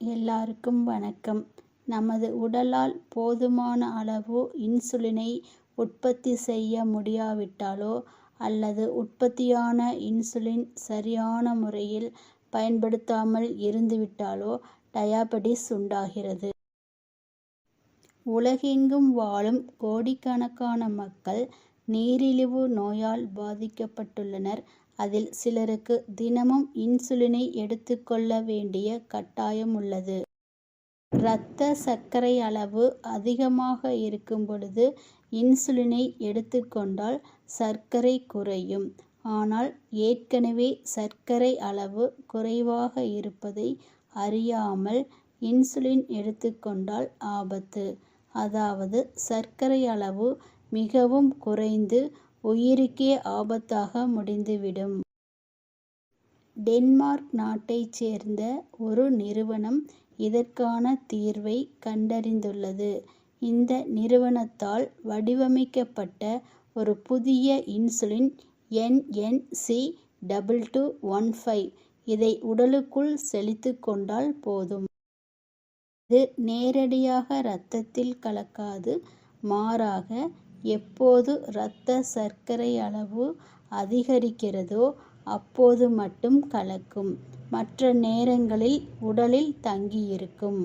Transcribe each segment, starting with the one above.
எல்லாருக்கும் வணக்கம் நமது உடலால் போதுமான அளவு இன்சுலினை உற்பத்தி செய்ய முடியாவிட்டாலோ அல்லது உற்பத்தியான இன்சுலின் சரியான முறையில் பயன்படுத்தாமல் இருந்துவிட்டாலோ டயாபெடிஸ் உண்டாகிறது. உலகெங்கும் வாழும் கோடிக்கணக்கான மக்கள் நீரிழிவு நோயால் பாதிக்கப்பட்டுள்ளனர். அதில் சிலருக்கு தினமும் இன்சுலினை எடுத்துக்கொள்ள வேண்டிய கட்டாயம் உள்ளது. இரத்த சர்க்கரை அளவு அதிகமாக இருக்கும் பொழுது இன்சுலினை எடுத்துக்கொண்டால் சர்க்கரை குறையும். ஆனால் ஏற்கனவே சர்க்கரை அளவு குறைவாக இருப்பதை அறியாமல் இன்சுலின் எடுத்துக்கொண்டால் ஆபத்து. அதாவது சர்க்கரை அளவு மிகவும் குறைந்து உயிருக்கே ஆபத்தாக முடிந்துவிடும். டென்மார்க் நாட்டைச் சேர்ந்த ஒரு நிறுவனம் இதற்கான தீர்வை கண்டறிந்துள்ளது. இந்த நிறுவனத்தால் வடிவமைக்கப்பட்ட ஒரு புதிய insulin N. N. C. One five. இதை உடலுக்குள் செலுத்து கொண்டால் போதும். இது நேரடியாக ரத்தத்தில் கலக்காது. மாறாக எப்போது ரத்த சர்க்கரை அளவு அதிகரிக்கிறதோ அப்போது மட்டும் கலக்கும். மற்ற நேரங்களில் உடலில் தங்கியிருக்கும்.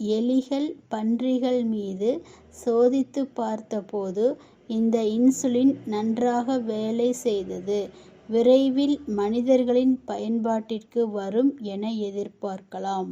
எலிகள் பன்றிகள் மீது சோதித்துப் பார்த்தபோது இந்த இன்சுலின் நன்றாக வேலை செய்தது. விரைவில் மனிதர்களின் பயன்பாட்டிற்கு வரும் என எதிர்பார்க்கலாம்.